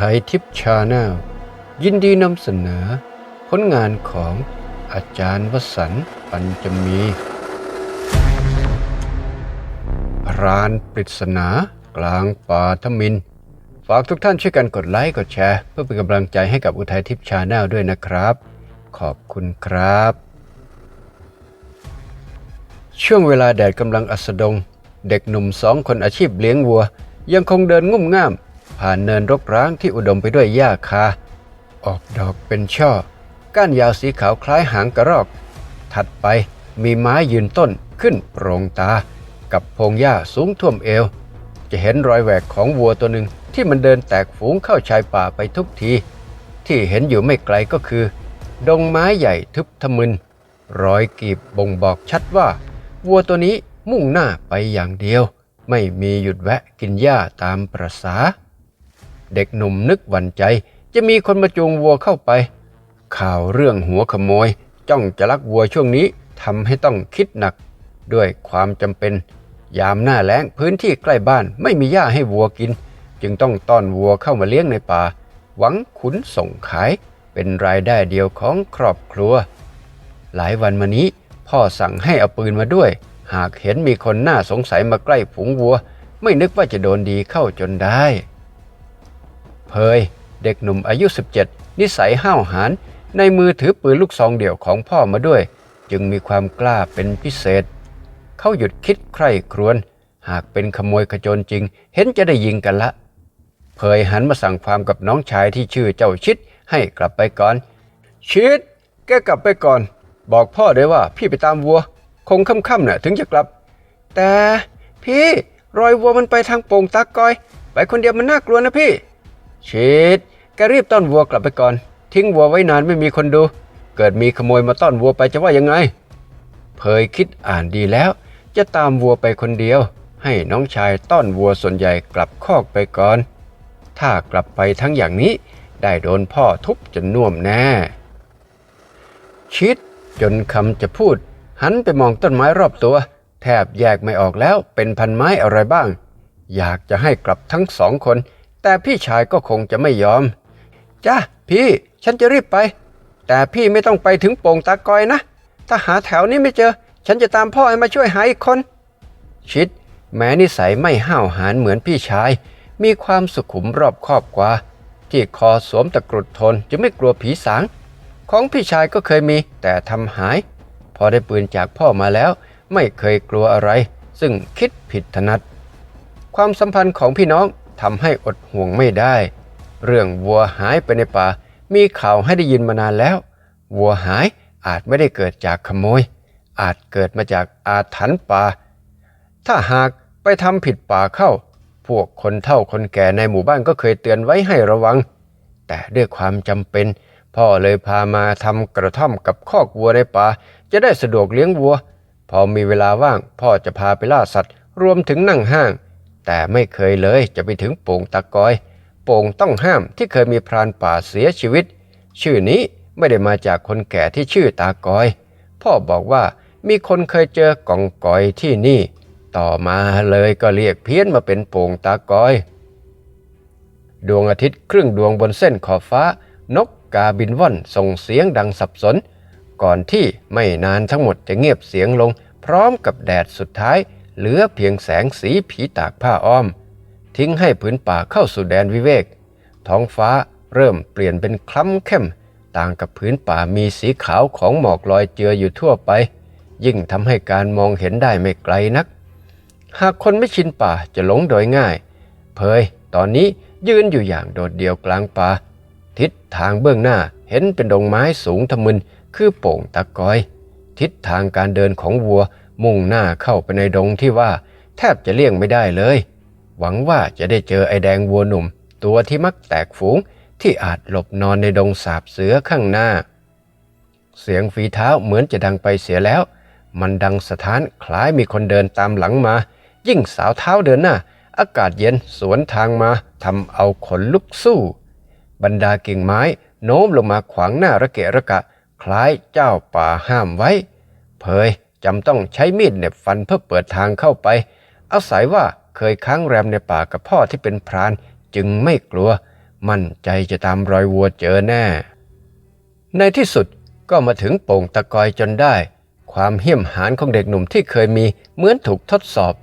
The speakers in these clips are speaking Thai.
ไทยทิพย์ชาแนลยินดีนำเสนอ ผลงานของอาจารย์วสันต์ปัญจมีพรานปริศนากลางป่าทมิน ฝากทุกท่านช่วยกันกดไลค์กดแชร์ เพื่อเป็นกำลังใจให้กับอุทัยทิพย์ชาแนลด้วยนะครับ ขอบคุณครับ ช่วงเวลาแดดกำลังอัสดง เด็กหนุ่มสองคนอาชีพเลี้ยงวัว ยังคงเดินงุ่มง่าม ผ่านเนินรกร้างที่อุดมไปด้วยหญ้าคา ออกดอกเป็นช่อ ก้านยาวสีขาวคล้ายหางกระรอก ถัดไปมีไม้ยืนต้นขึ้นโปร่งตา กับพงหญ้าสูงท่วมเอว จะเห็นรอยแหวกของวัวตัวหนึ่งที่มันเดินแตกฝูงเข้าชายป่าไปทุกที ที่เห็นอยู่ไม่ไกลก็คือ ดงไม้ใหญ่ทึบทะมึน รอยกีบบ่งบอกชัดว่าวัวตัวนี้มุ่งหน้าไปอย่างเดียว ไม่มีหยุดแวะกินหญ้าตามประษา เด็กหนุ่มนึกหวั่นใจ จะมีคนมาจูงวัวเข้าไป ข่าวเรื่องหัวขโมย จ้องจะลักวัวช่วงนี้ทำให้ต้องคิดหนัก ด้วยความจำเป็น ยามหน้าแล้งพื้นที่ใกล้บ้านไม่มีหญ้าให้วัวกิน จึงต้องต้อนวัวเข้ามาเลี้ยงในป่า หวังขุนส่งขาย เป็นรายได้เดียวของครอบครัว หลายวันมานี้พ่อสั่งให้เอาปืนมาด้วย หากเห็นมีคนน่าสงสัยมาใกล้ฝูงวัว ไม่นึกว่าจะโดนดีเข้าจนได้ เพยเด็กหนุ่มอายุ 17 นิสัยห้าวหาญในมือถือปืนลูกซองเดี่ยวของพ่อมาด้วย จึงมีความกล้าเป็นพิเศษ เขาหยุดคิดใคร่ครวญหากเป็นขโมยขจรจริง เห็นจะได้ยิงกันละเพยหันมาสั่งความกับน้องชายที่ชื่อเจ้าชิดให้กลับไปก่อน ชิด แกกลับไปก่อน บอกพ่อได้ว่าพี่ไปตามวัว คงค่ำๆน่ะถึงจะกลับ แต่พี่รอยวัวมันไปทางโป่งตากอย ไปคนเดียวมันน่ากลัวนะพี่ ชิดแกรีบต้อนวัวกลับไปก่อน ทิ้งวัวไว้นานไม่มีคนดู เกิดมีขโมยมาต้อนวัวไปจะว่ายังไงเพยคิดอ่านดีแล้ว จะตามวัวไปคนเดียว ให้น้องชายต้อนวัวส่วนใหญ่กลับคอกไปก่อน ถ้ากลับไปทั้งอย่างนี้ ได้โดนพ่อทุบจนน่วมแน่ ชิดจนคำจะพูด หันไปมองต้นไม้รอบตัว แทบแยกไม่ออกแล้วเป็นพันไม้อะไรบ้าง อยากจะให้กลับทั้งสองคน แต่พี่ชายก็คงจะไม่ยอม จ้าพี่ฉันจะรีบไป แต่พี่ไม่ต้องไปถึงโป่งตากอยนะ ถ้าหาแถวนี้ไม่เจอ ฉันจะตามพ่อให้มาช่วยหาอีกคน ชิด แม้นิสัยไม่ห้าวหาญเหมือนพี่ชาย มีความสุขุมรอบคอบกว่า ที่คอสวมตะกรุดทนจะไม่กลัวผีสาง ของพี่ชายก็เคยมีแต่ทำหาย พอได้ปืนจากพ่อมาแล้ว ไม่เคยกลัวอะไร ซึ่งคิดผิดถนัด ความสัมพันธ์ของพี่น้อง ทำให้อดห่วงไม่ได้ เรื่องวัวหายไปในป่า มีข่าวให้ได้ยินมานานแล้ว วัวหายอาจไม่ได้เกิดจากขโมย อาจเกิดมาจากอาถรรพ์ป่า ถ้าหากไปทำผิดป่าเข้า พวกคนเฒ่าคนแก่ในหมู่บ้านก็เคยเตือนไว้ให้ระวัง แต่ด้วยความจำเป็น พ่อเลยพามาทำกระท่อมกับคอกวัวในป่า จะได้สะดวกเลี้ยงวัว พอมีเวลาว่าง พ่อจะพาไปล่าสัตว์ รวมถึงนั่งห้าง แต่ไม่เคยเลยจะไปถึงโป่งตะกอย โป่งต้องห้ามที่เคยมีพรานป่าเสียชีวิต ชื่อนี้ไม่ได้มาจากคนแก่ที่ชื่อตากอย พ่อบอกว่ามีคนเคยเจอกองกอยที่นี่ ต่อมาเลยก็เรียกเพี้ยนมาเป็นโป่งตากอย ดวงอาทิตย์ครึ่งดวงบนเส้นขอบฟ้า นกกาบินว่อนส่งเสียงดังสับสน ก่อนที่ไม่นานทั้งหมดจะเงียบเสียงลง พร้อมกับแดดสุดท้าย เหลือเพียงแสงสีผีตากผ้าอ้อม ทิ้งให้ผืนป่าเข้าสู่แดนวิเวก ท้องฟ้าเริ่มเปลี่ยนเป็นคล้ำเข้ม ต่างกับพื้นป่ามีสีขาวของหมอกลอยเจืออยู่ทั่วไป ยิ่งทำให้การมองเห็นได้ไม่ไกลนัก หากคนไม่ชินป่าจะหลงโดยง่าย เพยตอนนี้ยืนอยู่อย่างโดดเดี่ยวกลางป่าทิศทางเบื้องหน้าเห็นเป็นดงไม้สูงทะมึนคือโป่งตะกอย ทิศทางการเดินของวัว มุ่งหน้าเข้าไปในดงที่ว่า แทบจะเลี่ยงไม่ได้เลย หวังว่าจะได้เจอไอแดงวัวหนุ่ม ตัวที่มักแตกฝูงที่อาจหลบนอนในดงสาบเสือข้างหน้า เสียงฝีเท้าเหมือนจะดังไปเสียแล้ว มันดังสะท้านคล้ายมีคนเดินตามหลังมา ยิ่งสาวเท้าเดินหน้า อากาศเย็นสวนทางมาทำเอาขนลุกสู้ บรรดากิ่งไม้โน้มลงมาขวางหน้าระเกะระกะ คล้ายเจ้าป่าห้ามไว้เพย จำต้องใช้มีดเน็บฟันเพื่อเปิดทางเข้าไป อาศัยว่าเคยค้างแรมในป่ากับพ่อที่เป็นพรานจึงไม่กลัว มั่นใจจะตามรอยวัวเจอแน่ ในที่สุดก็มาถึงโป่งตะกอยจนได้ ความเหี้ยมหาญของเด็กหนุ่มที่เคยมีเหมือนถูกทดสอบ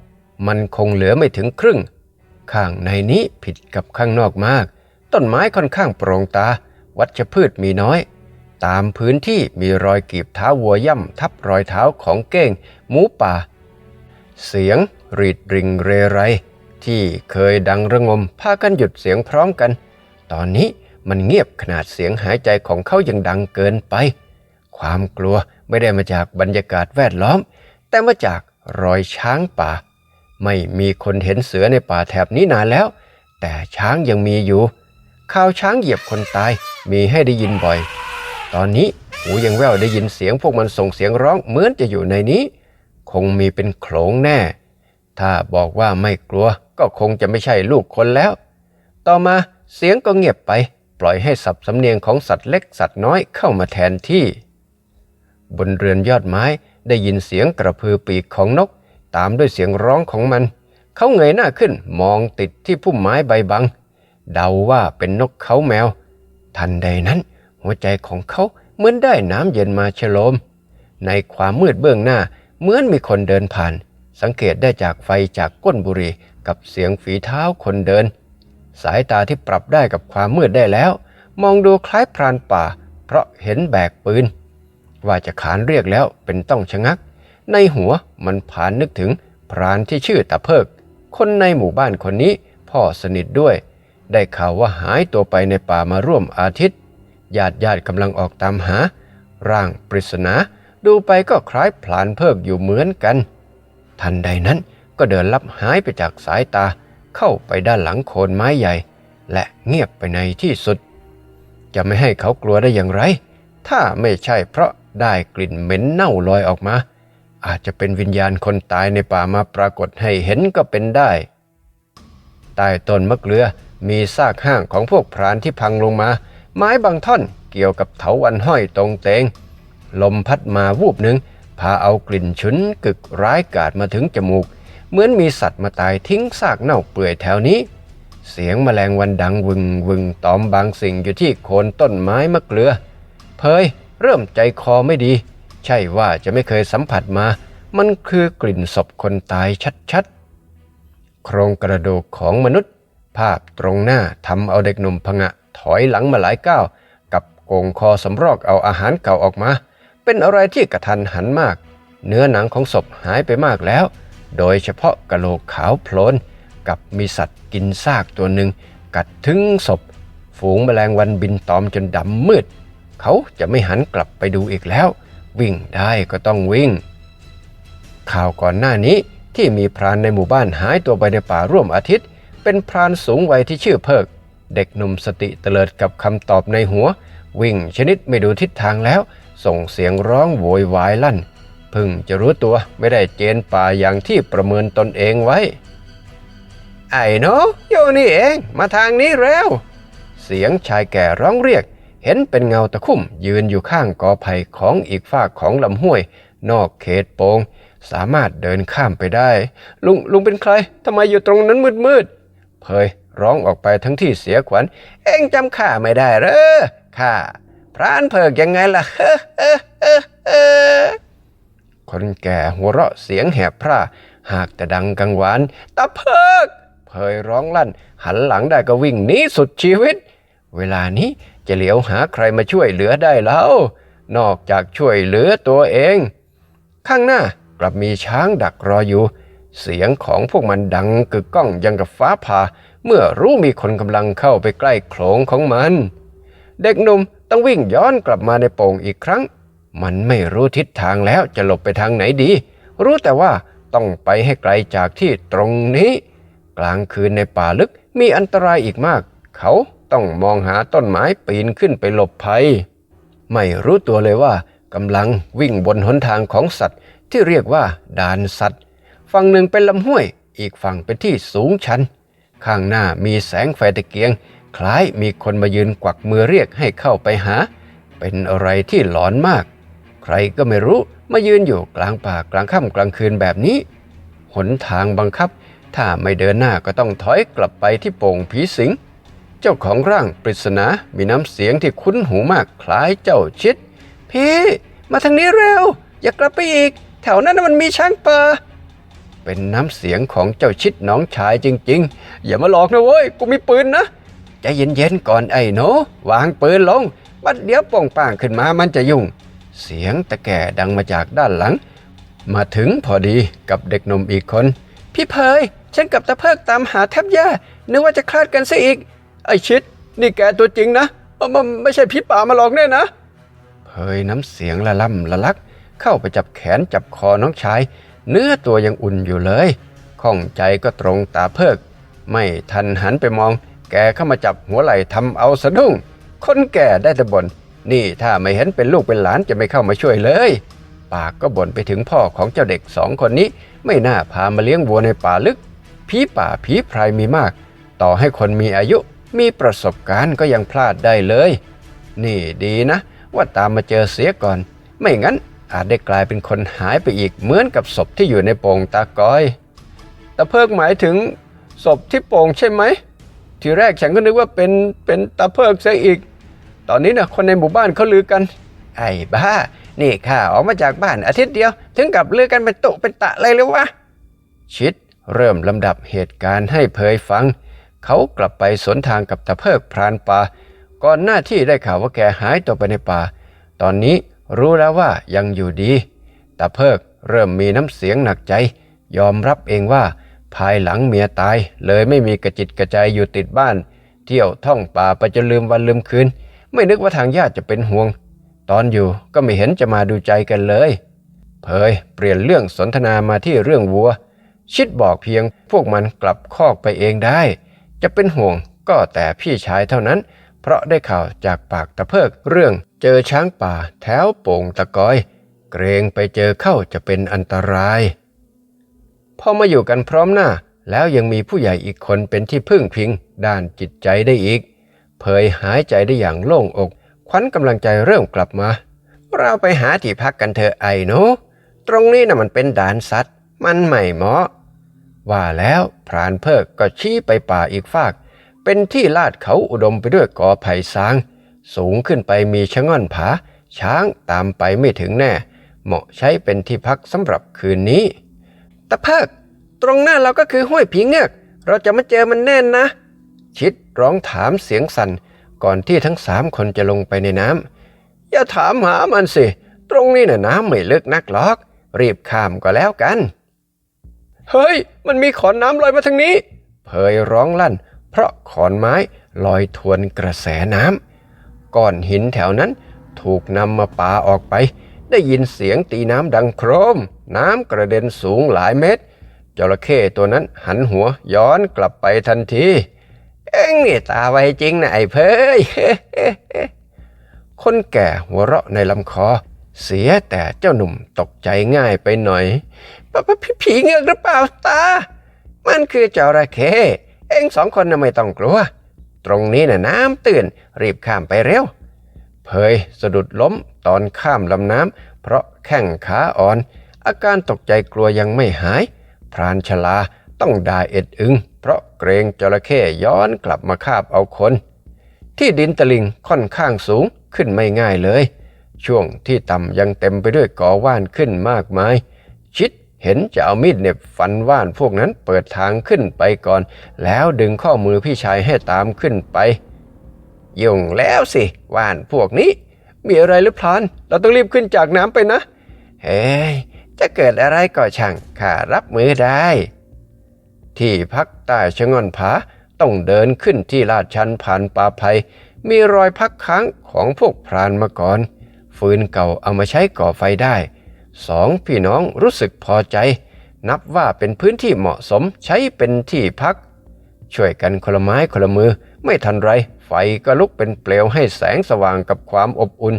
มันคงเหลือไม่ถึงครึ่ง ข้างในนี้ผิดกับข้างนอกมาก ต้นไม้ค่อนข้างโปร่งตา วัชพืชมีน้อย ตามพื้นที่มีรอยกีบเท้าวัวย่ำทับรอยเท้าของเก้งหมูป่า เสียงรีดริงเรไร ที่เคยดังระงมพากันหยุดเสียงพร้อมกัน ตอนนี้มันเงียบขนาดเสียงหายใจของเขายังดังเกินไป ความกลัวไม่ได้มาจากบรรยากาศแวดล้อม แต่มาจากรอยช้างป่า ไม่มีคนเห็นเสือในป่าแถบนี้นานแล้ว แต่ช้างยังมีอยู่ข่าวช้างเหยียบคนตายมีให้ได้ยินบ่อย ตอนนี้หูยังแว่วได้ยินเสียงพวกมันส่งเสียงร้องเหมือนจะอยู่ในนี้ คงมีเป็นโขลงแน่ ถ้าบอกว่าไม่กลัวก็คงจะไม่ใช่ลูกคนแล้ว ต่อมาเสียงก็เงียบไป ปล่อยให้สับสำเนียงของสัตว์เล็กสัตว์น้อยเข้ามาแทนที่ บนเรือนยอดไม้ได้ยินเสียงกระพือปีกของนก ตามด้วยเสียงร้องของมัน เขาเงยหน้าขึ้นมองติดที่พุ่มไม้ใบบัง เดาว่าเป็นนกเขาแมว ทันใดนั้น หัวใจของเขาเหมือนได้น้ำเย็นมาฉโลม ในความมืดเบื้องหน้าเหมือนมีคนเดินผ่าน สังเกตได้จากไฟจากก้นบุหรี่กับเสียงฝีเท้าคนเดิน สายตาที่ปรับได้กับความมืดได้แล้ว มองดูคล้ายพรานป่า เพราะเห็นแบกปืน ว่าจะขานเรียกแล้วเป็นต้องชะงัก ในหัวมันผ่านนึกถึงพรานที่ชื่อตาเพิก คนในหมู่บ้านคนนี้พ่อสนิทด้วย ได้ข่าวว่าหายตัวไปในป่ามาร่วมอาทิตย์ ญาติญาติกำลังออกตามหา ร่างปริศนาดูไปก็คล้ายพลานเพิกอยู่เหมือนกัน ทันใดนั้นก็เดินลับหายไปจากสายตาเข้าไปด้านหลังโคนไม้ใหญ่ และเงียบไปในที่สุด จะไม่ให้เขากลัวได้อย่างไร ถ้าไม่ใช่เพราะได้กลิ่นเหม็นเน่าลอยออกมา อาจจะเป็นวิญญาณคนตายในป่ามาปรากฏให้เห็นก็เป็นได้ใต้ต้นมะเกลือมีซากห้างของพวกพรานที่พังลงมา ไม้บางท่อนเกี่ยวกับเถาวันห้อยตรงเตง ลมพัดมาวูบหนึ่งพาเอากลิ่นฉุนกึกร้ายกาจมาถึงจมูก เหมือนมีสัตว์มาตายทิ้งซากเน่าเปื่อยแถวนี้ เสียงแมลงวันดังวึงวึงตอมบางสิ่งอยู่ที่โคนต้นไม้มะเกลือ เพยเริ่มใจคอไม่ดี ใช่ว่าจะไม่เคยสัมผัสมา มันคือกลิ่นศพคนตายชัดๆ โครงกระดูกของมนุษย์ ภาพตรงหน้าทำเอาเด็กหนุ่มพงะ ถอยหลังมาหลายก้าวกับโกงคอสำรอกเอาอาหารเก่าออกมา เป็นอะไรที่กระทันหันมาก เนื้อหนังของศพหายไปมากแล้ว โดยเฉพาะกะโหลกขาวโพลนกับมีสัตว์กินซากตัวหนึ่งกัดถึงศพ ฝูงแมลงวันบินตอมจนดำมืด เขาจะไม่หันกลับไปดูอีกแล้ว วิ่งได้ก็ต้องวิ่ง ข่าวก่อนหน้านี้ที่มีพรานในหมู่บ้านหายตัวไปในป่าร่วมอาทิตย์ เป็นพรานสูงวัยที่ชื่อเพิก เด็กหนุ่มสติเตลิดกับคำตอบในหัว วิ่งชนิดไม่ดูทิศทางแล้ว ส่งเสียงร้องโวยวายลั่นพึ่งจะรู้ตัวไม่ได้เจนป่าอย่างที่ประเมินตนเองไว้ ไอ้นูอยู่นี่เองมาทางนี้เร็วเสียงชายแก่ร้องเรียก เห็นเป็นเงาตะคุ่มยืนอยู่ข้างกอไผ่ของอีกฝากของลำห้วย นอกเขตโปงสามารถเดินข้ามไปได้ ลุงลุงเป็นใครทำไมอยู่ตรงนั้นมืดมืดเพย ร้องออกไปทั้งที่เสียขวัญ เอ็งจำข้าไม่ได้เหรอข้าพรานเพิกยังไงล่ะเฮ้อเฮ้อเฮ้อคนแก่หัวเราะเสียงแหบพร่าหากแต่ดังกังวานตะเพิกเพยร้องลั่น หันหลังได้ก็วิ่งหนีสุดชีวิต เวลานี้จะเหลียวหาใครมาช่วยเหลือได้แล้ว นอกจากช่วยเหลือตัวเอง ข้างหน้ากลับมีช้างดักรออยู่ เสียงของพวกมันดังกึกก้องยังกับฟ้าผ่า เมื่อรู้มีคนกำลังเข้าไปใกล้โขลงของมัน เด็กหนุ่มต้องวิ่งย้อนกลับมาในโป่งอีกครั้ง มันไม่รู้ทิศทางแล้วจะหลบไปทางไหนดี รู้แต่ว่าต้องไปให้ไกลจากที่ตรงนี้ กลางคืนในป่าลึกมีอันตรายอีกมาก เขาต้องมองหาต้นไม้ปีนขึ้นไปหลบภัย ไม่รู้ตัวเลยว่ากำลังวิ่งบนหนทางของสัตว์ ที่เรียกว่าด่านสัตว์ ฝั่งหนึ่งเป็นลำห้วย อีกฝั่งเป็นที่สูงชัน ข้างหน้ามีแสงไฟตะเกียง คล้ายมีคนมายืนกวักมือเรียกให้เข้าไปหา เป็นอะไรที่หลอนมาก ใครก็ไม่รู้มายืนอยู่กลางป่ากลางค่ำกลางคืนแบบนี้ หนทางบังคับ ถ้าไม่เดินหน้าก็ต้องถอยกลับไปที่โป่งผีสิง เจ้าของร่างปริศนา มีน้ำเสียงที่คุ้นหูมากคล้ายเจ้าชิด พี่ มาทางนี้เร็ว อย่ากลับไปอีก แถวนั้นมันมีช้างป่า เป็นน้ำเสียงของเจ้าชิดน้องชายจริง ๆ อย่ามาหลอกนะเว้ย กูมีปืนนะใจเย็นๆก่อนไอ้หนูวางปืนลง บัดเดี๋ยวป่องป่างขึ้นมามันจะยุ่ง เสียงตะแก่ดังมาจากด้านหลัง มาถึงพอดีกับเด็กหนุ่มอีกคน พี่เพยฉันกับตะเพิกตามหาแทบแย่นึกว่าจะคลาดกันซะอีก ไอ้ชิด นี่แกตัวจริงนะมันไม่ใช่พี่ป่ามาหลอกแน่นะ เพยน้ำเสียงละล่ำละลัก เข้าไปจับแขนจับคอน้องชาย เนื้อตัวยังอุ่นอยู่เลยข้องใจก็ตรงตาเพิก ไม่ทันหันไปมอง แกเข้ามาจับหัวไหล่ทำเอาสะดุ้ง คนแก่ได้แต่บน่นนี่ถ้าไม่เห็นเป็นลูกเป็นหลานจะไม่เข้ามาช่วยเลย ปากก็บ่นไปถึงพ่อของเจ้าเด็กสองคนนี้ ไม่น่าพามาเลี้ยงวัวในป่าลึก ผีป่าผีพรายมีมาก ต่อให้คนมีอายุมีประสบการณ์ก็ยังพลาดได้เลย นี่ดีนะ ว่าตามมาเจอเสียก่อน ไม่งั้น อาจได้กลายเป็นคนหายไปอีกเหมือนกับศพที่อยู่ในโป่งตากอยตะเพิกหมายถึงศพที่โป่งใช่ไหม ทีแรกฉันก็นึกว่าเป็นเป็นตาเพิกซะอีก ตอนนี้นะคนในหมู่บ้านเขาลือกัน ไอ้บ้า นี่ข้าออกมาจากบ้านอาทิตย์เดียว ถึงกับลือกันเป็นตุเป็นตะเลยหรือวะ ชิดเริ่มลำดับเหตุการณ์ให้เผยฟัง เขากลับไปสนทางกับตาเพิกพรานป่าก่อนหน้าที่ได้ข่าวว่าแกหายตัวไปในป่า ตอนนี้ รู้แล้วว่ายังอยู่ดีตาเพิกเริ่มมีน้ำเสียงหนักใจ ยอมรับเองว่า ภายหลังเมียตาย เลยไม่มีกระจิตกระใจอยู่ติดบ้าน เที่ยวท่องป่าไปจนลืมวันลืมคืน ไม่นึกว่าทางญาติจะเป็นห่วง ตอนอยู่ก็ไม่เห็นจะมาดูใจกันเลย เผยเปลี่ยนเรื่องสนทนามาที่เรื่องวัว ชิดบอกเพียงพวกมันกลับคอกไปเองได้ จะเป็นห่วงก็แต่พี่ชายเท่านั้น เพราะได้ข่าวจากปากตะเพิกเรื่อง เจอช้างป่าแถวโป่งตะกอย เกรงไปเจอเข้าจะเป็นอันตรายพอมาอยู่กันพร้อมหน้า แล้วยังมีผู้ใหญ่อีกคนเป็นที่พึ่งพิง ด้านจิตใจได้อีก เผยหายใจได้อย่างโล่งอก ขวัญกำลังใจเริ่มกลับมา เราไปหาที่พักกันเถอะไอ้หนูตรงนี้นะ่ะมันเป็นด่านสัตว์ มันไม่เหมาะ ว่าแล้วพรานเพิกก็ชี้ไปป่าอีกฟาก เป็นที่ลาดเขาอุดมไปด้วยกอไผ่ซาง สูงขึ้นไปมีชะง่อนผา ช้างตามไปไม่ถึงแน่ เหมาะใช้เป็นที่พักสำหรับคืนนี้ ตะเพิก ตรงหน้าเราก็คือห้วยผีเงือก เราจะมาเจอมันแน่นนะ ชิดร้องถามเสียงสั่นก่อนที่ทั้งสามคนจะลงไปในน้ำอย่าถามหามันสิ ตรงนี้น่ะน้ำไม่ลึกนักหรอก รีบข้ามก็แล้วกัน เฮ้ย มันมีขอนน้ำลอยมาทางนี้ เผยร้องลั่น เพราะขอนไม้ลอยทวนกระแสน้ำ ก้อนหินแถวนั้น ถูกนำมาปาออกไป ได้ยินเสียงตีน้ำดังโครม น้ำกระเด็นสูงหลายเมตร จระเข้ตัวนั้นหันหัวย้อนกลับไปทันที เอ็งนี่ตาไวจริงนะไอ้เพยคนแก่หัวเราะในลำคอ เสียแต่เจ้าหนุ่มตกใจง่ายไปหน่อยปะปะผีผีเงือกหรือเปล่าตา มันคือจระเข้เอ็งสองคนน่ะไม่ต้องกลัว ตรงนี้น่ะน้ำตื้นรีบข้ามไปเร็ว เผยสะดุดล้มตอนข้ามลำน้ำเพราะแข้งขาอ่อน อาการตกใจกลัวยังไม่หาย พรานชลาต้องด่าเอ็ดอึง เพราะเกรงจระเข้ย้อนกลับมาคาบเอาคน ที่ดินตะลิงค่อนข้างสูงขึ้นไม่ง่ายเลย ช่วงที่ต่ำยังเต็มไปด้วยกอว่านขึ้นมากมาย ชิด เห็นจะเอามีดเน็บฟันว่านพวกนั้นเปิดทางขึ้นไปก่อน แล้วดึงข้อมือพี่ชายให้ตามขึ้นไป ยุ่งแล้วสิว่านพวกนี้ มีอะไรหรือพลาน เราต้องรีบขึ้นจากน้ำไปนะ เฮ้ยจะเกิดอะไรก็ช่างข้ารับมือได้ ที่พักใต้ชะงอนผาต้องเดินขึ้นที่ลาดชันผ่านป่าไผ่มีรอยพักค้างของพวกพรานมาก่อน ฟืนเก่าเอามาใช้ก่อไฟได้ สองพี่น้องรู้สึกพอใจ นับว่าเป็นพื้นที่เหมาะสมใช้เป็นที่พัก ช่วยกันคนละไม้คนละมือไม่ทันไร ไฟก็ลุกเป็นเปลวให้แสงสว่างกับความอบอุ่น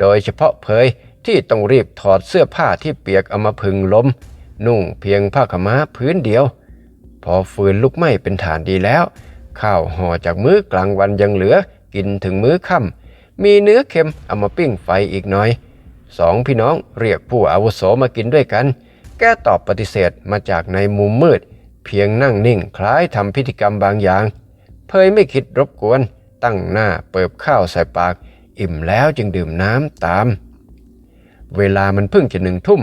โดยเฉพาะเพยที่ต้องรีบถอดเสื้อผ้าที่เปียกเอามาพึงลม นุ่งเพียงผ้าขม้าพื้นเดียว พอฟืนลุกไหม้เป็นฐานดีแล้ว ข้าวห่อจากมื้อกลางวันยังเหลือกินถึงมื้อค่ำมีเนื้อเค็มเอามาปิ้งไฟอีกหน่อย สองพี่น้องเรียกผู้อาวุโสมากินด้วยกัน แกตอบปฏิเสธมาจากในมุมมืด เพียงนั่งนิ่งคล้ายทำพิธีกรรมบางอย่าง เพยไม่คิดรบกวน ตั้งหน้าเปิบข้าวใส่ปาก อิ่มแล้วจึงดื่มน้ำตาม เวลามันเพิ่งจะหนึ่งทุ่ม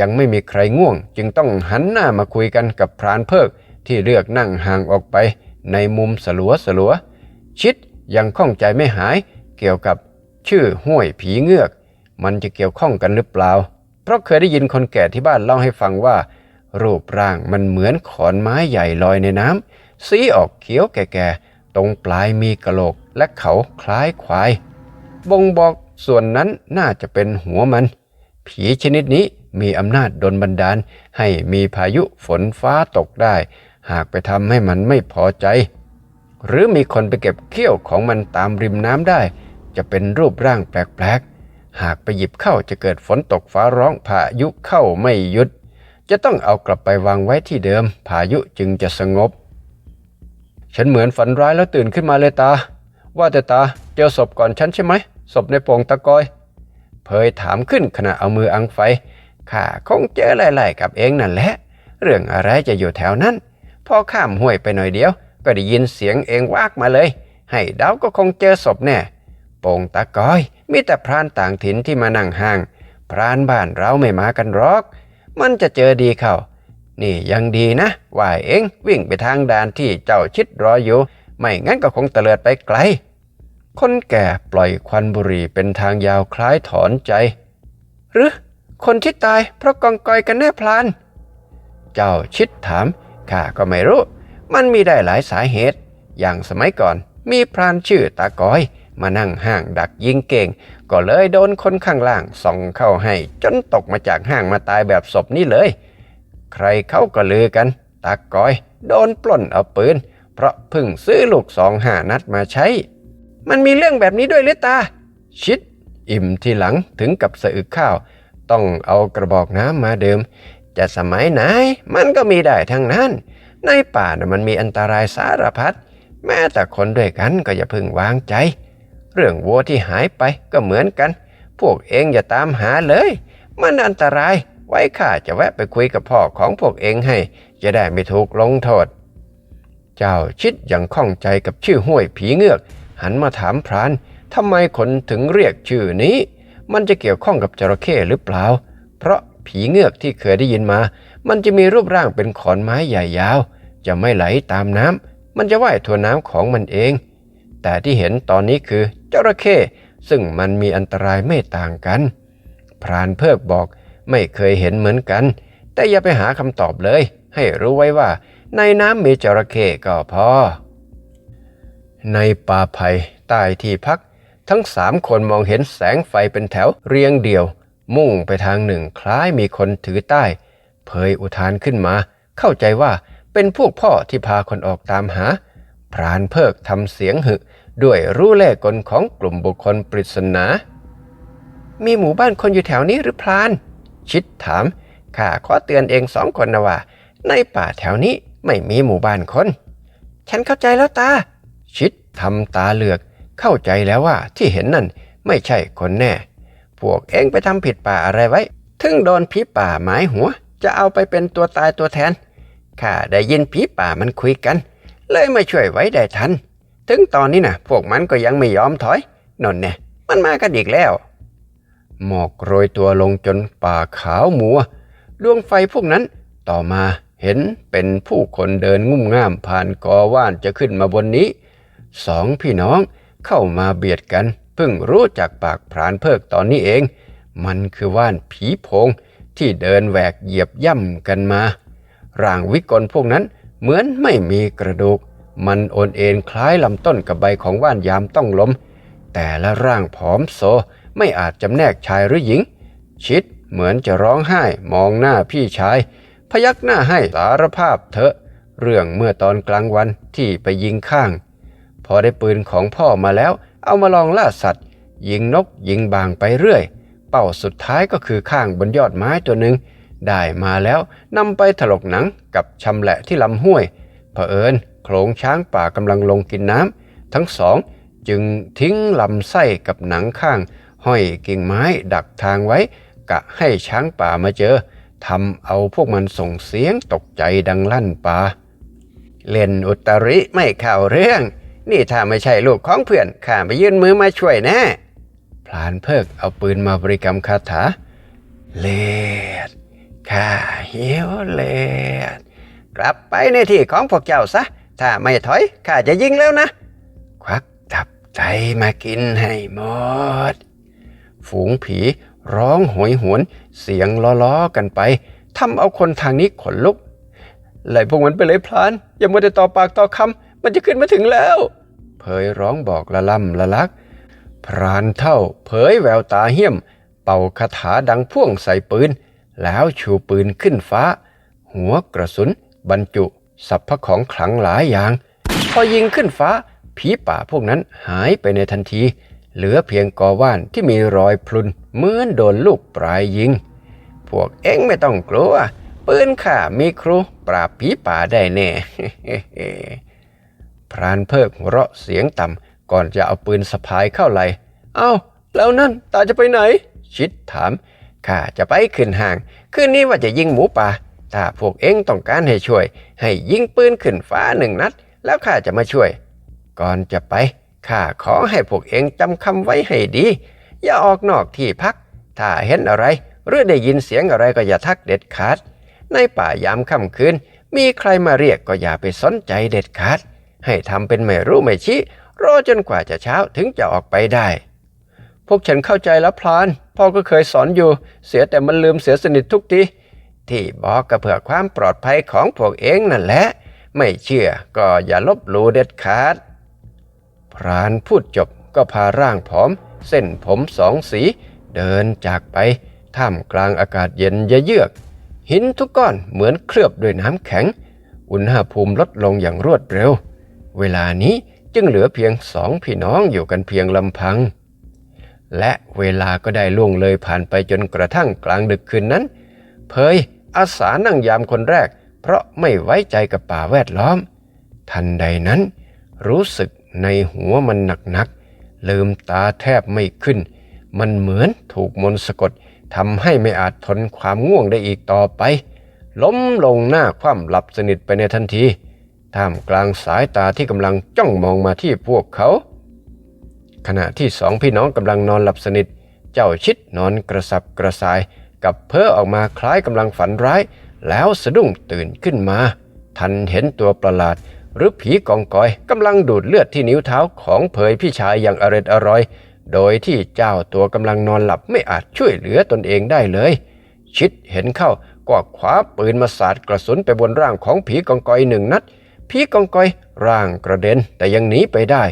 ยังไม่มีใครง่วง จึงต้องหันหน้ามาคุยกันกับพรานเพิกที่เลือกนั่งห่างออกไป ในมุมสลัวสลัวชิดยังข้องใจไม่หายเกี่ยวกับชื่อห้วยผีเงือก มันจะเกี่ยวข้องกันหรือเปล่า เพราะเคยได้ยินคนแก่ที่บ้านเล่าให้ฟังว่า รูปร่างมันเหมือนขอนไม้ใหญ่ลอยในน้ำสีออกเขียวแก่ๆ ตรงปลายมีกระโหลกและเขาคล้ายควาย บ่งบอกส่วนนั้นน่าจะเป็นหัวมัน ผีชนิดนี้มีอำนาจดลบันดาล ให้มีพายุฝนฟ้าตกได้ หากไปทำให้มันไม่พอใจ หรือมีคนไปเก็บเขี้ยวของมันตามริมน้ำได้ จะเป็นรูปร่างแปลกๆ หากไปหยิบเข้าจะเกิดฝนตกฟ้าร้องพายุเข้าไม่หยุด จะต้องเอากลับไปวางไว้ที่เดิม พายุจึงจะสงบ ฉันเหมือนฝันร้ายแล้วตื่นขึ้นมาเลยตา ว่าแต่ตาเจอศพก่อนฉันใช่ไหมศพในโป่งตะกอยเพยถามขึ้นขณะเอามืออังไฟข้าคงเจอไล่ๆกับเองนั่นแหละ เรื่องอะไรจะอยู่แถวนั้น พอข้ามห้วยไปหน่อยเดียว ก็ได้ยินเสียงเองวากมาเลย ให้เดาก็คงเจอศพแน่ โป่งตะกอย มีแต่พรานต่างถิ่นที่มานั่งห่าง พรานบ้านเราไม่มากันหรอก มันจะเจอดีเข้า นี่ยังดีนะว่าเองวิ่งไปทางด่านที่เจ้าชิดรออยู่ ไม่งั้นก็คงเตลิดไปไกล คนแก่ปล่อยควันบุหรี่เป็นทางยาวคล้ายถอนใจ หรือ คนที่ตายเพราะกองกอยกันแน่พลานเจ้าชิดถามข้าก็ไม่รู้ มันมีได้หลายสาเหตุ อย่างสมัยก่อนมีพรานชื่อตากอย มานั่งห้างดักยิงเก่ง ก็เลยโดนคนข้างล่างส่องเข้าให้ จนตกมาจากห้างมาตายแบบศพนี้เลย ใครเขาก็ลือกัน ตากก้อย โดนปล้นเอาปืน เพราะพิ่งซื้อลูกสองห้านัดมาใช้ มันมีเรื่องแบบนี้ด้วยหรือตา ชิด อิ่มทีหลังถึงกับสะอึกข้าว ต้องเอากระบอกน้ำมาเดิม จะสมัยไหนมันก็มีได้ทั้งนั้น ในป่านะมันมีอันตรายสารพัดแม้แต่คนด้วยกันก็อย่าพึ่งวางใจ เรื่องวัวที่หายไปก็เหมือนกัน พวกเองอย่าตามหาเลย มันอันตราย ไว้ข้าจะแวะไปคุยกับพ่อของพวกเองให้ จะได้ไม่ถูกลงโทษ เจ้าชิดอย่างข้องใจกับชื่อห้วยผีเงือก หันมาถามพรานทำไมคนถึงเรียกชื่อนี้ มันจะเกี่ยวข้องกับจระเข้หรือเปล่า เพราะผีเงือกที่เคยได้ยินมา มันจะมีรูปร่างเป็นขอนไม้ใหญ่ยาว จะไม่ไหลตามน้ำมันจะว่ายทวนน้ำของมันเอง แต่ที่เห็นตอนนี้คือจระเข้ซึ่งมันมีอันตรายไม่ต่างกัน พรานเพิกบอกไม่เคยเห็นเหมือนกัน แต่อย่าไปหาคำตอบเลย ให้รู้ไว้ว่า ในน้ำมีจระเข้ก็พอ ในป่าไผ่ใต้ที่พัก ทั้งสามคนมองเห็นแสงไฟเป็นแถวเรียงเดี่ยว มุ่งไปทางหนึ่งคล้ายมีคนถือใต้เผยอุทานขึ้นมา เข้าใจว่าเป็นพวกพ่อที่พาคนออกตามหา พรานเพิกทำเสียงหึ ด้วยรู้แล่กลของกลุ่มบุคคลปริศนา มีหมู่บ้านคนอยู่แถวนี้หรือพราน ชิดถามข้าขอเตือนเองสองคนนะว่า ในป่าแถวนี้ไม่มีหมู่บ้านคน ฉันเข้าใจแล้วตา ชิดทำตาเหลือก เข้าใจแล้วว่าที่เห็นนั่นไม่ใช่คนแน่ พวกเองไปทำผิดป่าอะไรไว้ ถึงโดนผีป่าหมายหัว จะเอาไปเป็นตัวตายตัวแทนข้าได้ยินผีป่ามันคุยกัน เลยมาช่วยไว้ได้ทัน ถึงตอนนี้นะพวกมันก็ยังไม่ยอมถอยนนแน่มันมากันอีกแล้ว หมอกโรยตัวลงจนป่าขาวมัวดวงไฟพวกนั้นต่อมาเห็นเป็นผู้คนเดินงุ่มง่ามผ่านกอว่านจะขึ้นมาบนนี้ สองพี่น้องเข้ามาเบียดกัน เพิ่งรู้จากปากพรานเพิกตอนนี้เอง มันคือว่านผีโพงที่เดินแหวกเหยียบย่ำกันมา ร่างวิกลพวกนั้นเหมือนไม่มีกระดูก มันโอนเอ็นคล้ายลำต้นกับใบของว่านยามต้องล้ม แต่ละร่างผอมโซไม่อาจจำแนกชายหรือหญิง ชิดเหมือนจะร้องไห้มองหน้าพี่ชาย พยักหน้าให้สารภาพเถอะ เรื่องเมื่อตอนกลางวันที่ไปยิงข้าง พอได้ปืนของพ่อมาแล้ว เอามาลองล่าสัตว์ ยิงนกยิงบางไปเรื่อย เป้าสุดท้ายก็คือข้างบนยอดไม้ตัวหนึ่งได้มาแล้วนำไปถลกหนังกับชำแหละที่ลำห้วยเผอิญ โขลงช้างป่ากำลังลงกินน้ำทั้งสองจึงทิ้งลำไส้กับหนังข้าง ห้อยกิ่งไม้ดักทางไว้ กะให้ช้างป่ามาเจอทำเอาพวกมันส่งเสียงตกใจดังลั่นป่าเล่นอุตริไม่เข้าเรื่อง นี่ถ้าไม่ใช่ลูกของเพื่อนข้าไปยื่นมือมาช่วยแน่พลานเพิกเอาปืนมาบริกรรมคาถา เลดข้าหิวเลดกลับไปในที่ของพวกเจ้าซะ ถ้าไม่ถอยข้าจะยิงแล้วนะ ควักตับใจมากินให้หมด ฝูงผีร้องโหยหวน เสียงล้อๆกันไปทำเอาคนทางนี้ขนลุกไหลพวกมันไปเลยพลาน อย่ามัวแต่ต่อปากต่อคำมันจะขึ้นมาถึงแล้ว เผยร้องบอกละล่ำละลัก พรานเท่า เผยแววตาเหี้ยม เป่าคาถาดังพ่วงใส่ปืน แล้วชูปืนขึ้นฟ้า หัวกระสุน บรรจุ สัพพะของขลังหลายอย่าง พอยิงขึ้นฟ้า ผีป่าพวกนั้นหายไปในทันที เหลือเพียงกอว่านที่มีรอยพลุนเหมือนโดนลูกปลายยิง พวกเอ็งไม่ต้องกลัวปืนข้ามีครูปราบผีป่าได้แน่พรานเพิกหัวเราะเสียงต่ำก่อนจะเอาปืนสะพายเข้าไหลเอ้า แล้วนั่นตาจะไปไหน ชิดถามข้าจะไปขึ้นห้าง คืนนี้ว่าจะยิงหมูป่า ถ้าพวกเองต้องการให้ช่วย ให้ยิงปืนขึ้นฟ้าหนึ่งนัด แล้วข้าจะมาช่วย ก่อนจะไปข้าขอให้พวกเองจำคำไว้ให้ดี อย่าออกนอกที่พัก ถ้าเห็นอะไร หรือได้ยินเสียงอะไรก็อย่าทักเด็ดขาด ในป่ายามค่ำคืน มีใครมาเรียกก็อย่าไปสนใจเด็ดขาด ให้ทำเป็นไม่รู้ไม่ชี้รอจนกว่าจะเช้าถึงจะออกไปได้ พวกฉันเข้าใจแล้วพลานพ่อก็เคยสอนอยู่ เสียแต่มันลืมเสียสนิททุกที ที่บอกก็เพื่อความปลอดภัยของพวกเองนั่นแหละ ไม่เชื่อก็อย่าลบหลู่เด็ดขาด พรานพูดจบก็พาร่างผอม เส้นผมสองสี เดินจากไปท่ามกลางอากาศเย็นเยือก หินทุกก้อนเหมือนเคลือบด้วยน้ำแข็ง อุณหภูมิลดลงอย่างรวดเร็ว เวลานี้จึงเหลือเพียงสองพี่น้องอยู่กันเพียงลำพัง และเวลาก็ได้ล่วงเลยผ่านไปจนกระทั่งกลางดึกคืนนั้น เพย อาสานั่งยามคนแรก เพราะไม่ไว้ใจกับป่าแวดล้อม ทันใดนั้น รู้สึกในหัวมันหนักๆลืมตาแทบไม่ขึ้น มันเหมือนถูกมนต์สะกดทำให้ไม่อาจทนความง่วงได้อีกต่อไป ล้มลงหน้าคว่ำหลับสนิทไปในทันที ท่ามกลางสายตาที่กำลังจ้องมองมาที่พวกเขา ขณะที่สองพี่น้องกำลังนอนหลับสนิท เจ้าชิดนอนกระสับกระส่าย กับเพ้อออกมาคล้ายกำลังฝันร้าย แล้วสะดุ้งตื่นขึ้นมา ทันเห็นตัวประหลาด หรือผีกองกอยกำลังดูดเลือดที่นิ้วเท้าของเผยพี่ชายอย่างอร็ดอร่อย โดยที่เจ้าตัวกำลังนอนหลับไม่อาจช่วยเหลือตนเองได้เลย ชิดเห็นเข้าก็คว้าปืนมาสาดกระสุนไปบนร่างของผีกองกอยหนึ่งนัดผีกองกอยร่างกระเด็นแต่ยังหนีไปได้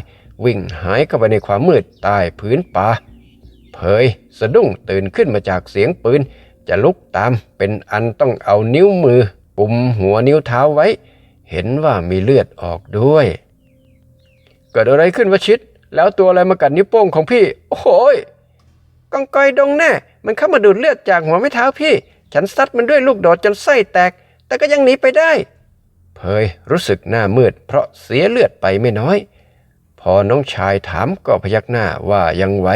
วิ่งหายเข้าไปในความมืดใต้พื้นป่า เผยสะดุ้งตื่นขึ้นมาจากเสียงปืน จะลุกตามเป็นอันต้องเอานิ้วมือปุ่มหัวนิ้วเท้าไว้ เห็นว่ามีเลือดออกด้วย เกิดอะไรขึ้นวะชิด แล้วตัวอะไรมากัดนิ้วโป้งของพี่ โอ้โยกองกอยดงแน่ มันเข้ามาดูดเลือดจากหัวไม่เท้าพี่ ฉันซัดมันด้วยลูกโดดจนไส้แตก แต่ก็ยังหนีไปได้ เผยรู้สึกหน้ามืด เพราะเสียเลือดไปไม่น้อย พอน้องชายถามก็พยักหน้าว่ายังไหว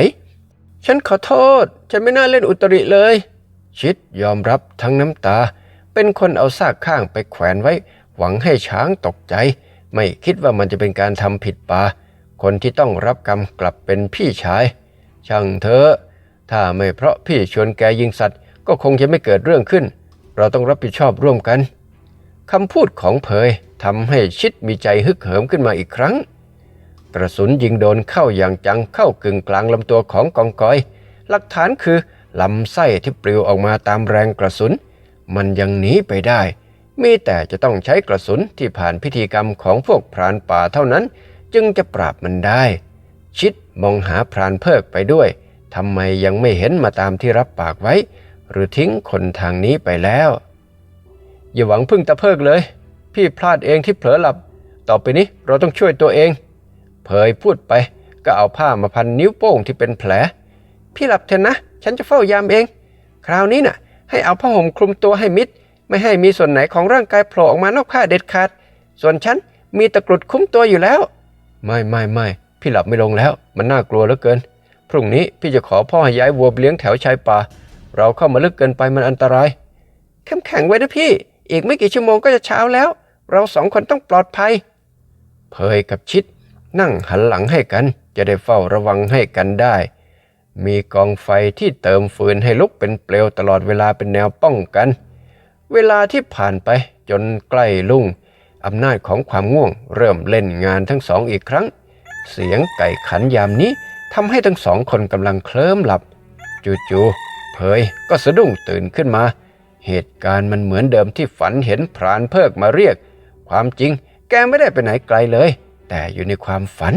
ฉันขอโทษ ฉันไม่น่าเล่นอุตริเลย ชิดยอมรับทั้งน้ำตา เป็นคนเอาซากข้างไปแขวนไว้ หวังให้ช้างตกใจ ไม่คิดว่ามันจะเป็นการทำผิดป่า คนที่ต้องรับกรรมกลับเป็นพี่ชาย ช่างเถอะถ้าไม่เพราะพี่ชวนแกยิงสัตว์ ก็คงจะไม่เกิดเรื่องขึ้น เราต้องรับผิดชอบร่วมกันคำพูดของเผยทำให้ชิดมีใจฮึกเหิมขึ้นมาอีกครั้ง กระสุนยิงโดนเข้าอย่างจังเข้ากึ่งกลางลำตัวของกองกอย หลักฐานคือลำไส้ที่ปลิวออกมาตามแรงกระสุน มันยังหนีไปได้ มีแต่จะต้องใช้กระสุนที่ผ่านพิธีกรรมของพวกพรานป่าเท่านั้น จึงจะปราบมันได้ ชิดมองหาพรานเพิกไปด้วยทำไมยังไม่เห็นมาตามที่รับปากไว้ หรือทิ้งคนทางนี้ไปแล้ว อย่าหวังพึ่งตะเพิกเลย พี่พลาดเองที่เผลอหลับ ต่อไปนี้เราต้องช่วยตัวเอง เผยพูดไปก็เอาผ้ามาพันนิ้วโป้งที่เป็นแผล พี่หลับเถอะนะ ฉันจะเฝ้ายามเอง คราวนี้น่ะ ให้เอาผ้าห่มคลุมตัวให้มิด ไม่ให้มีส่วนไหนของร่างกายโผล่ออกมานอกผ้าเด็ดขาด ส่วนฉันมีตะกรุดคุ้มตัวอยู่แล้ว ไม่ไม่ไม่พี่หลับไม่ลงแล้ว มันน่ากลัวเหลือเกิน พรุ่งนี้พี่จะขอพ่อให้ย้ายวัวเลี้ยงแถวชายป่า เราเข้ามาลึกเกินไปมันอันตรายเข้มแข็งไว้นะพี่ อีกไม่กี่ชั่วโมงก็จะเช้าแล้ว เราสองคนต้องปลอดภัย เพยกับชิด นั่งหันหลังให้กันจะได้เฝ้าระวังให้กันได้ มีกองไฟที่เติมฟืนให้ลุกเป็นเปลวตลอดเวลาเป็นแนวป้องกัน เวลาที่ผ่านไปจนใกล้ลุ่งอำนาจของความง่วงเริ่มเล่นงานทั้งสองอีกครั้ง เสียงไก่ขันยามนี้ทำให้ทั้งสองคนกำลังเคลิ้มหลับ จู่ๆเผยก็สะดุ้งตื่นขึ้นมา เหตุการณ์มันเหมือนเดิมที่ฝันเห็นพรานเพิกมาเรียก ความจริงแกไม่ได้ไปไหนไกลเลย แต่อยู่ในความฝัน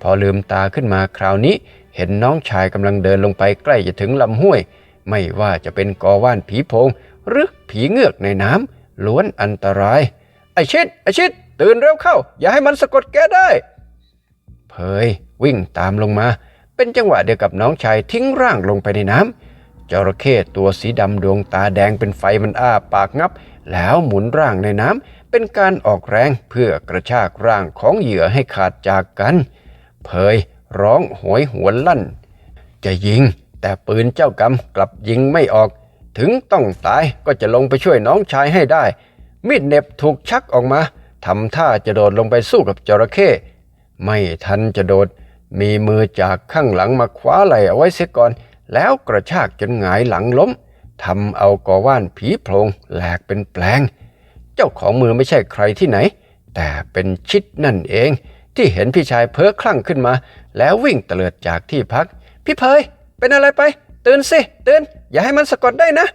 พอลืมตาขึ้นมาคราวนี้ เห็นน้องชายกำลังเดินลงไปใกล้จะถึงลำห้วย ไม่ว่าจะเป็นกอว่านผีโพง หรือผีเงือกในน้ำล้วนอันตราย ไอชิดไอชิดตื่นเร็วเข้า อย่าให้มันสะกดแกได้ เผยวิ่งตามลงมา เป็นจังหวะเดียวกับน้องชายทิ้งร่างลงไปในน้ำจระเข้ตัวสีดำดวงตาแดงเป็นไฟมันอ้าปากงับ แล้วหมุนร่างในน้ำ เป็นการออกแรงเพื่อกระชากร่างของเหยื่อให้ขาดจากกัน เผยร้องโหยหวนลั่น จะยิงแต่ปืนเจ้ากรรมกลับยิงไม่ออก ถึงต้องตายก็จะลงไปช่วยน้องชายให้ได้ มีดเน็บถูกชักออกมาทำท่าจะโดดลงไปสู้กับจระเข้ไม่ทันจะโดด มีมือจากข้างหลังมาคว้าไหล่เอาไว้เสียก่อน แล้วกระชากจนหงายหลังล้มทำเอากอว่านผีโพรงแหลกเป็นแปลง เจ้าของมือไม่ใช่ใครที่ไหน แต่เป็นชิดนั่นเอง ที่เห็นพี่ชายเพ้อคลั่งขึ้นมา แล้ววิ่งเตลิดจากที่พัก พี่เพยเป็นอะไรไป ตื่นสิตื่นอย่าให้มันสะกดได้นะ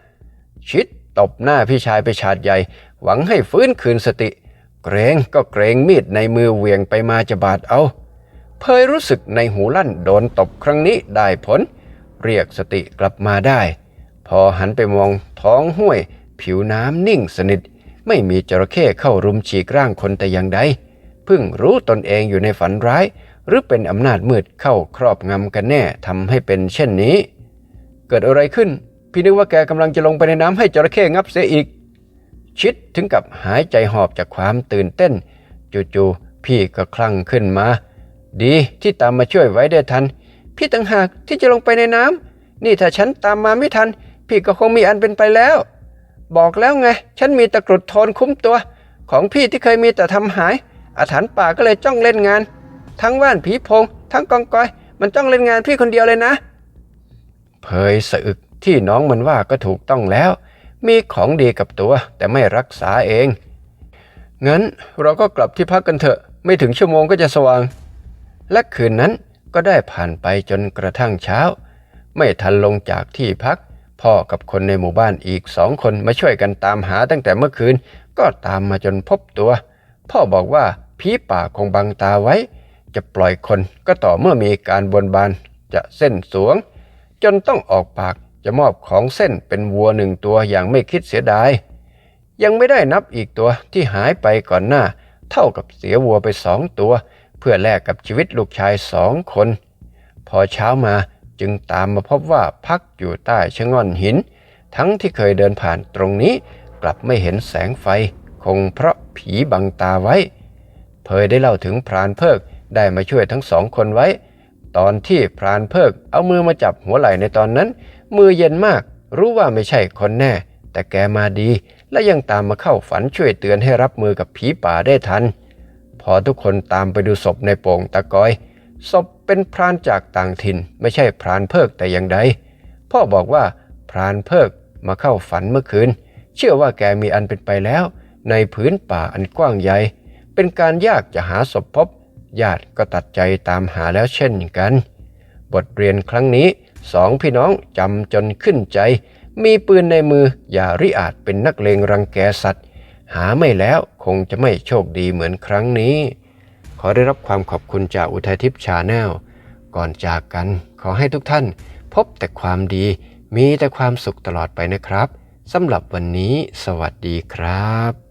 ชิดตบหน้าพี่ชายไปฉาดใหญ่ หวังให้ฟื้นคืนสติ เกรงก็เกรงมีดในมือเหวียงไปมาจะบาดเอา เพยรู้สึกในหูลั่นโดนตบครั้งนี้ได้ผล เรียกสติกลับมาได้ พอหันไปมองท้องห้วย ผิวน้ำนิ่งสนิท ไม่มีจระเข้เข้ารุมฉีกร่างคนแต่อย่างใดเพิ่งรู้ตนเองอยู่ในฝันร้าย หรือเป็นอำนาจมืดเข้าครอบงำกันแน่ทำให้เป็นเช่นนี้ เกิดอะไรขึ้น พี่นึกว่าแกกำลังจะลงไปในน้ำให้จระเข้งับเสียอีก ชิดถึงกับหายใจหอบจากความตื่นเต้น จู่ๆพี่ก็คลั่งขึ้นมา ดีที่ตามมาช่วยไว้ได้ทัน พี่ต่างหากที่จะลงไปในน้ำนี่ถ้าฉันตามมาไม่ทัน พี่ก็คงมีอันเป็นไปแล้ว บอกแล้วไง ฉันมีตะกรุดโทนคุ้มตัว ของพี่ที่เคยมีแต่ทำหาย อาถรรพ์ป่าก็เลยจ้องเล่นงาน ทั้งว่านผีพง ทั้งกองกอย มันจ้องเล่นงานพี่คนเดียวเลยนะ เผยสะอึกที่น้องมันว่าก็ถูกต้องแล้ว มีของดีกับตัว แต่ไม่รักษาเอง งั้นเราก็กลับที่พักกันเถอะ ไม่ถึงชั่วโมงก็จะสว่าง และคืนนั้นก็ได้ผ่านไปจนกระทั่งเช้า ไม่ทันลงจากที่พัก พ่อกับคนในหมู่บ้านอีกสองคนมาช่วยกันตามหาตั้งแต่เมื่อคืน ก็ตามมาจนพบตัว พ่อบอกว่าผีป่าคงบังตาไว้ จะปล่อยคนก็ต่อเมื่อมีการบนบานจะเส้นสวง จนต้องออกปากจะมอบของเส้นเป็นวัวหนึ่งตัวอย่างไม่คิดเสียดาย ยังไม่ได้นับอีกตัวที่หายไปก่อนหน้า เท่ากับเสียวัวไปสองตัว เพื่อแลกกับชีวิตลูกชายสองคน พอเช้ามา จึงตามมาพบว่าพักอยู่ใต้ชะง่อนหิน ทั้งที่เคยเดินผ่านตรงนี้กลับไม่เห็นแสงไฟ คงเพราะผีบังตาไว้เพยได้เล่าถึงพรานเพิกได้มาช่วยทั้งสองคนไว้ ตอนที่พรานเพิกเอามือมาจับหัวไหล่ในตอนนั้น มือเย็นมาก รู้ว่าไม่ใช่คนแน่ แต่แกมาดี และยังตามมาเข้าฝันช่วยเตือนให้รับมือกับผีป่าได้ทัน พอทุกคนตามไปดูศพในโป่งตะกอย ศพเป็นพรานจากต่างถิ่น ไม่ใช่พรานเพิกแต่อย่างใด พ่อบอกว่าพรานเพิกมาเข้าฝันเมื่อคืน เชื่อว่าแกมีอันเป็นไปแล้ว ในพื้นป่าอันกว้างใหญ่ เป็นการยากจะหาศพพบ ญาติก็ตัดใจตามหาแล้วเช่นกัน บทเรียนครั้งนี้สองพี่น้องจำจนขึ้นใจ มีปืนในมืออย่าริอาจเป็นนักเลงรังแกสัตว์ หาไม่แล้วคงจะไม่โชคดีเหมือนครั้งนี้ อได้รับความขอบคุณจากอุทัยทิพย์ชาแนลก่อนจากกัน ขอให้ทุกท่าน พบแต่ความดี มีแต่ความสุขตลอดไปนะครับสำหรับวันนี้ สวัสดีครับ